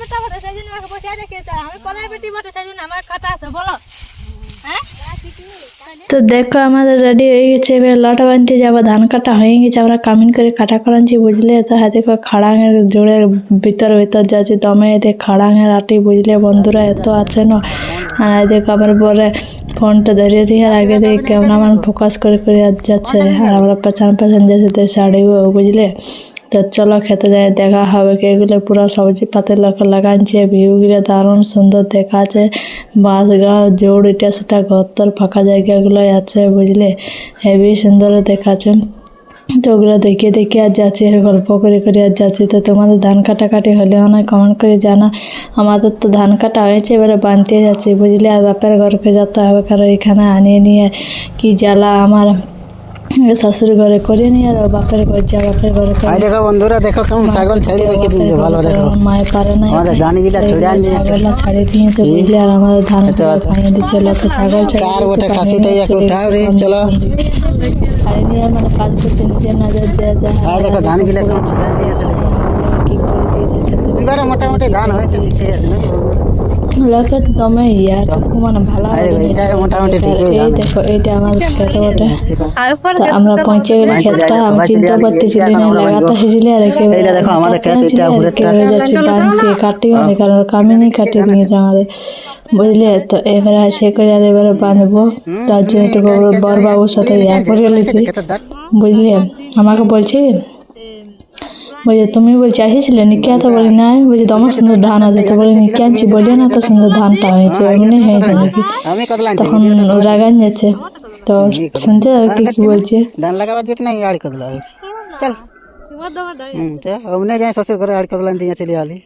বেটা বটে, সেই আমাকে বসে রেখেছে আমি পরের বেটি বটে, সেই আমার খাটা আছে, বলো। হ্যাঁ? তো দেখো, আমাদের রেডি হয়ে গেছে। এবার লট বানতে যাব, ধান কাটা হয়ে গেছে। আমরা কামিন করে কাটা করাচ্ছি বুঝলে? তো হাতে করে খাড়াঙের জোড়ের ভিতর ভিতর যাচ্ছি দমে এতে খাড়াঙের আটি, বুঝলে? বন্ধুরা এত আছে না? আর এদিকে আবার পরে ফোনটা ধরিয়ে দিয়ে আগে দিয়ে ক্যামেরাম্যান ফোকাস করে করে যাচ্ছে। আর আমরা পেছন পেছন যাচ্ছি, তো শাড়িও বুঝলে? তো চলো খেতে যাই, দেখা হবে এগুলো পুরো সবজি পাতে লোক লাগাইছে ভিউগুলো দারুণ সুন্দর দেখাচ্ছে। বাঁশ গাছ জোড় এটা সেটা ঘরতর ফাঁকা জায়গাগুলো আছে, বুঝলে? হেভি সুন্দর দেখাচ্ছে। তো ওগুলো দেখে দেখে আর যাচ্ছি আর গল্প করে করে আর যাচ্ছি। তো তোমাদের ধান কাটাকাটি হলে অনেক কমেন্ট করে জানা। আমাদের তো ধান কাটা হয়েছে, এবারে বানতে যাচ্ছি, বুঝলে? আর বাপের ঘরকে যেতে হবে, কারণ এখানে আনিয়ে নিয়ে কি জ্বালা আমার। শ্বশুর ঘরে করে নিয়ে আর বাপের ঘর যা বাপের ঘরে ভাই দেখো বন্ধুরা দেখো কেমন ছাগল ছেড়ে রেখে দিয়েছে ভালো দেখো। মায়ের পারে না আমাদের ধানগুলা ছড়ে আনিয়েছে। ছাগলটা ছাড়িয়ে দিয়েছে বুঝলে আর আমাদের ধান লোকে ছাগল কার বটে খাসিটাই একটু উঠাও রে চলো। নিয়ে মানে কাজ করছে নিজের নজর যে যা ভাই দেখো ধানগুলা কেমন ছড়ে দিয়েছে কি করে দিয়েছে এবারে মোটামুটি ধান হয়েছে মিশে আছে নাকি? লোকের দমে ইয়ার মানে ভালো এটা এই। দেখো এইটা আমার খেতে বটে তো আমরা পৌঁছে গেলে ক্ষেতটা আমি চিন্তা করতেছিলি না লাগাতে হয়েছিল আর দেখো আমাদের ক্ষেত, এটা ঘুরে একেবারে যাচ্ছে বানতে কাটিও না কারণ কামিনি কাটিয়ে দিয়েছে আমাদের। বুঝলে তো এবারে সে করে আর এবারে বাঁধবো তার জন্য তো বড় বাবুর সাথে ইয়া করে বুঝলি আমাকে বলছি বলছে তুমি বলছি আসিছিলে নিকে তো বলি না বলছি তোমার সুন্দর ধান আছে। তো বলি নিকে আনছি বলি না তো সুন্দর ধানটা হয়েছে। এমনি হয়েছে নাকি? আমি কতলা আনছি? তখন রাগান যাচ্ছে। তো শুনতে যাবে কি কি বলছে? ধান লাগাবার যেত না আড়ি কতলা চল। হুম চল অমনে যাই শ্বশুর করে আড়ি কতলা দিয়ে চলে আলি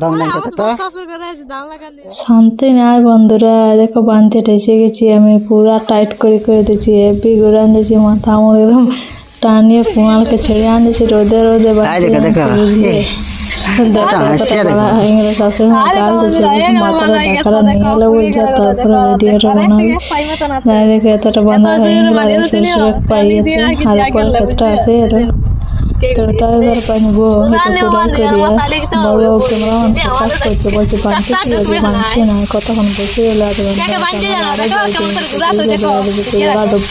দম নাই কথা তো? শ্বশুর করে আছে ধান লাগান দিয়ে শান্তি নাই বন্ধুরা। দেখো বানতে ঠেসে গেছি আমি। পুরা টাইট করে করে দিয়েছি। হেভি ঘুরে আনতেছি মাথা আমার একদম টানিয়ে পুঙালকে ছেড়ে আনতেছি রোদে রোদে দেখো, এতটা বান্ধা হয়ে গেল পাইয়েছে আর পরে ক্ষেত্রে আছে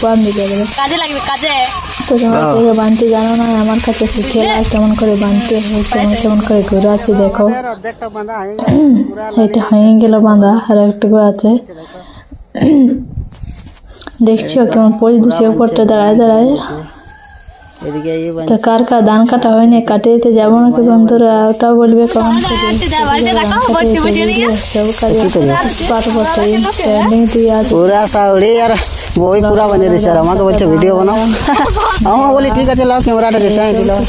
বানতে গেল তো তোমার থেকে জানো না আমার কাছে শিখে কেমন করে বানতে হয় কেমন কেমন করে ঘুরে আছে দেখো। হয়ে এটা হয়ে গেল বাঁধা আর একটুকু আছে। দেখছিও কেমন পোজ দিচ্ছে উপরটা দাঁড়ায় দাঁড়ায়। কার কার ধান কাটা হয়নি কাটে দিতে যাব নাকি বন্ধুরা ওটাও বলবে কেমন করে সব কাজে স্পাট করতে ট্রেন্ডিং দিয়ে আছে পুরা সাউরি আর বই পুরা বানিয়ে দিয়েছে আর আমাকে বলছে ভিডিও বানাও আমার বলি ঠিক আছে লাও ক্যামেরাটা দিছে আমি দিলাম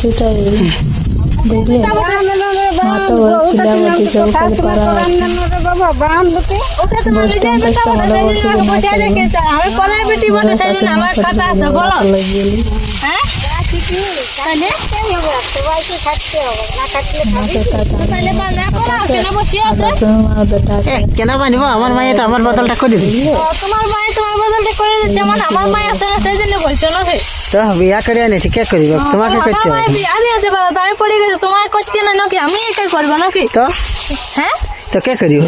তাহলে না কেন বসে আছে। মা বানিব আমার মায়ে তো আমার বদলটা করে ও, তোমার মায়ে তোমার বদলটা করে দিচ্ছে যেমন আমার মায়ে আছে সেই জন্য বলছো না হে? তো বিয়া করে আনিছি কে করিব? তোমাকে করতে হবে। বিয়া বাবা পড়ে গেছে তোমার করতে না নাকি আমি একাই করব নাকি? তো? হ্যাঁ? তো কে করিব?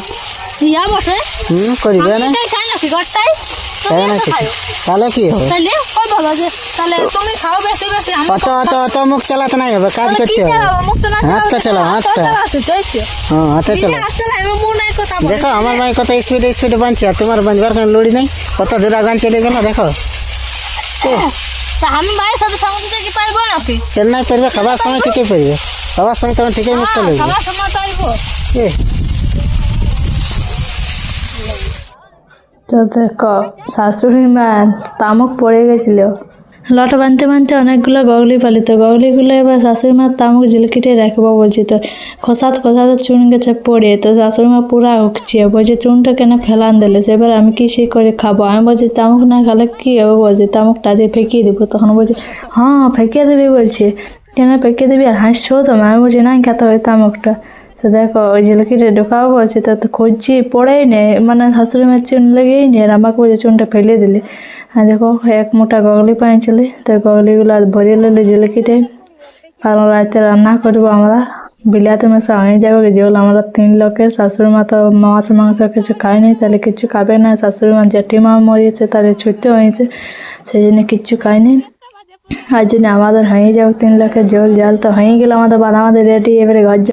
ইয়া বসে? হুম করিবে না। একাই খাই নাকি ঘরটাই? তাই তাহলে কি? হবে? তাহলে কই বলো যে তাহলে তুমি খাও বেশি বেশি আমি অত অত অত মুখ চালাতে নাই হবে কাজ করতে হবে। হাতটা চালাও, হাতটা। হ্যাঁ হাতে চলো আসলে আমি মুখ নাই কথা বলি দেখো আমার মায়ে কত স্পিডে স্পিডে বানছে আর তোমার বাঁধবার কোনো লড়ি নাই। কত দূর আগান চলে গেল দেখো। আমি মায়ের সাথে সঙ্গে দিতে কি পারব নাকি? কেন নাই পারবে খাবার সময় ঠিকই পারবে। খাবার সময় তোমার ঠিকই মুখটা হ্যাঁ, লাগবে খাবার সময় পারব। তো দেখো শাশুড়ি মা তামুক পড়ে গেছিল। লট বানতে বানতে অনেকগুলো গগলি পালি তো গগলিগুলো এবার শাশুড়ি মা তামুক জিলকিটে রাখব বলছি তো, খসাত খসাতে চুন গেছে পড়ে। তো শাশুড়ি মা পুরা উকছিয়ে বলছে, চুনটা কেন ফেলান দিলে? এবার আমি কি সে করে খাব? আমি বলছি, তামুক না খেলে কি হবে? বলছি, তামুকটা দিয়ে ফেঁকিয়ে দেবো। তখন বলছে হ্যাঁ ফেঁকিয়ে দেবে বলছে। কেন ফেঁকিয়ে দিবি? আর হাসছো তো আমি বলছি না খেতে হবে তামুকটা। তো দেখো, ওই ঝিলকিটা ঢোকাও বলছে, তো খুঁজছি, পড়েই নেই। মানে শাশুড়ি মার চুন লেগেই নেই, আর আমাকে বলছে চুনটা ফেলে দিলে। আর দেখো, এক মোটা গগলি পাইছিলে তো গগলিগুলো আর ভরিয়ে নিলে ঝিলকিটে কারণ রাতে রান্না করব আমরা। বিলাতে মেশা হয়ে যাবে যেগুলো আমরা তিন লোকের শাশুড়ি মা তো মাছ, মাংস কিছু খায়নি তাহলে কিছু খাবে না। শাশুড়ি মা জেঠিমা মরিয়েছে, তাহলে ছুটতে হয়েছে, সেই জন্য কিচ্ছু খায়নি আর জন্য আমাদের হয়ে যাবে তিন লোকের জল জল তো হয়ে গেল আমাদের বাদ আমাদের রেডি, এবারে ঘর